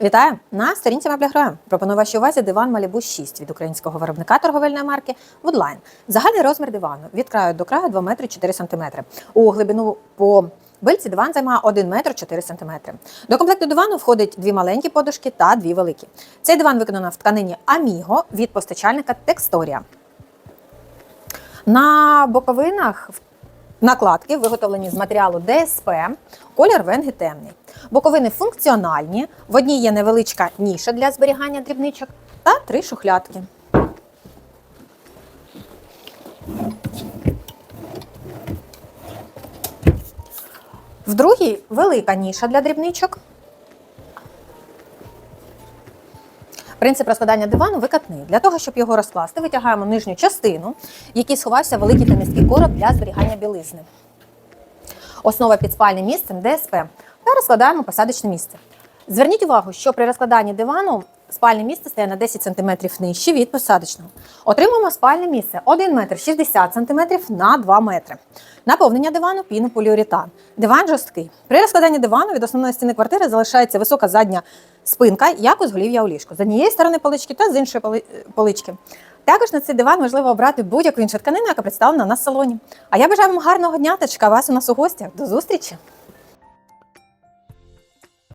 Вітаю! На сторінці мебля гроя. Пропоную вашій увазі диван Малібу 6 від українського виробника торговельної марки Woodline. Загальний розмір дивану від краю до краю 2 метри 4 сантиметри. У глибину по бильці диван займає 1 метр 4 сантиметри. До комплекту дивану входить дві маленькі подушки та дві великі. Цей диван виконано в тканині Amigo від постачальника Textoria. На боковинах накладки виготовлені з матеріалу ДСП, колір венги темний. Боковини функціональні, в одній є невеличка ніша для зберігання дрібничок та три шухлядки. В другій велика ніша для дрібничок. Принцип розкладання дивану викатний. Для того, щоб його розкласти, витягаємо нижню частину, в якій сховався великий та низький короб для зберігання білизни. Основа під спальним місцем ДСП та розкладаємо посадочне місце. Зверніть увагу, що при розкладанні дивану спальне місце стає на 10 см нижче від посадочного. Отримуємо спальне місце 1 метр 60 см на 2 метри. Наповнення дивану пінополіуретан. Диван жорсткий. При розкладанні дивану від основної стіни квартири залишається висока задня спинка, як у зголів'я у ліжку. З однієї сторони полички та з іншої полички. Також на цей диван можливо обрати будь-яку іншу тканину, яка представлена на салоні. А я бажаю вам гарного дня та чекаю вас у нас у гостях. До зустрічі!